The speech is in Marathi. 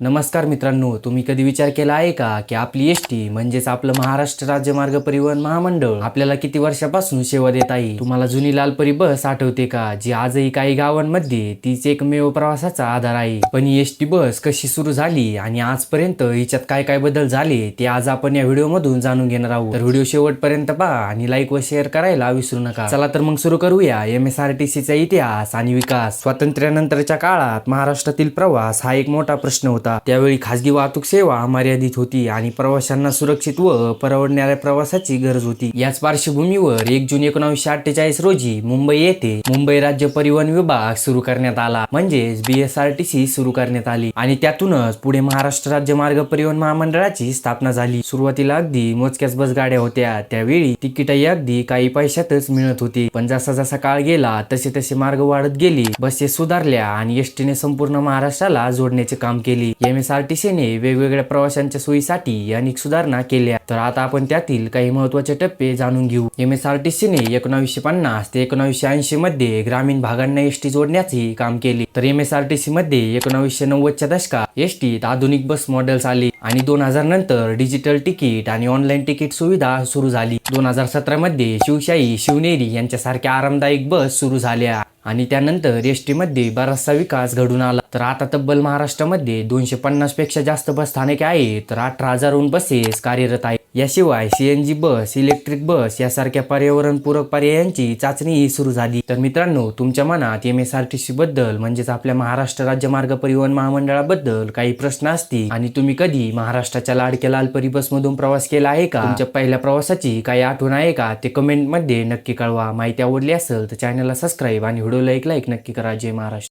नमस्कार मित्रांनो तुम्ही कधी विचार केला आहे का की आपली एस टी म्हणजेच आपलं महाराष्ट्र राज्य मार्ग परिवहन महामंडळ आपल्याला किती वर्षापासून सेवा देत आहे? तुम्हाला जुनी लालपरी बस आठवते का जी आजही काही गावांमध्ये तीच एकमेव प्रवासाचा आधार आहे? पण ही एस टी बस कशी सुरू झाली आणि आजपर्यंत हिच्यात काय काय बदल झाले ते आज आपण या व्हिडिओ मधून जाणून घेणार आहोत. तर व्हिडिओ शेवटपर्यंत पहा आणि लाईक व शेअर करायला विसरू नका. चला तर मग सुरू करूया एम एस आर टी सीचा इतिहास आणि विकास. स्वातंत्र्यानंतरच्या काळात महाराष्ट्रातील प्रवास हा एक मोठा प्रश्न होता. त्यावेळी खासगी वाहतूक सेवा मर्यादित होती आणि प्रवाशांना सुरक्षित व परवडणाऱ्या प्रवासाची गरज होती. याच पार्श्वभूमीवर एक जून एकोणीसशे अठ्ठेचाळीस रोजी मुंबई येथे मुंबई राज्य परिवहन विभाग सुरू करण्यात आला. म्हणजेच बीएसआरटीसी सुरू करण्यात आली आणि त्यातूनच पुढे महाराष्ट्र राज्य मार्ग परिवहन महामंडळाची स्थापना झाली. सुरुवातीला अगदी मोजक्याच बस गाड्या होत्या. त्यावेळी तिकीटही अगदी काही पैशातच मिळत होती. पण जसा जसा काळ गेला तसे तसे मार्ग वाढत गेली. बसेस सुधारल्या आणि एसटीने संपूर्ण महाराष्ट्राला जोडण्याचे काम केले. एम एस आर टी सीने वेगवेगळ्या प्रवाशांच्या सोयीसाठी अनेक सुधारणा केल्या. तर आता आपण त्यातील काही महत्त्वाचे टप्पे जाणून घेऊ. एम एस आर टी सीने एकोणावीसशे पन्नास ते एकोणावीसशे ऐंशी मध्ये ग्रामीण भागांना एसटी जोडण्याचे काम केले. तर M S R T C मध्ये एकोणावीसशे नव्वदच्या दशकात एसटीत आधुनिक बस मॉडेल्स आले आणि दोन हजार नंतर डिजिटल तिकीट आणि ऑनलाईन तिकीट सुविधा सुरू झाली. दोन हजार सतरा मध्ये शिवशाही शिवनेरी यांच्यासारख्या आरामदायक बस सुरू झाल्या. आणि त्यानंतर एसमध्ये बराचसा विकास घडून आला. तर आता तब्बल महाराष्ट्रामध्ये दोनशे पन्नासपेक्षा जास्त बस स्थानके आहेत. तर अठरा हजारहून बसेस कार्यरत आहेत. याशिवाय सीएनजी बस इलेक्ट्रिक बस यासारख्या पर्यावरणपूरक पर्यायांची चाचणीही सुरू झाली. तर मित्रांनो तुमच्या मनात M S R T C बद्दल म्हणजेच आपल्या महाराष्ट्र राज्य मार्ग परिवहन महामंडळाबद्दल काही प्रश्न असतील आणि तुम्ही कधी महाराष्ट्राच्या लाडक्या लालपरी बसमधून प्रवास केला आहे का? तुमच्या पहिल्या प्रवासाची काही आठवण आहे का? ते कमेंटमध्ये नक्की कळवा. माहिती आवडली असेल तर चॅनलला सबस्क्राईब आणि व्हिडिओला एक लाईक नक्की करा. जय महाराष्ट्र.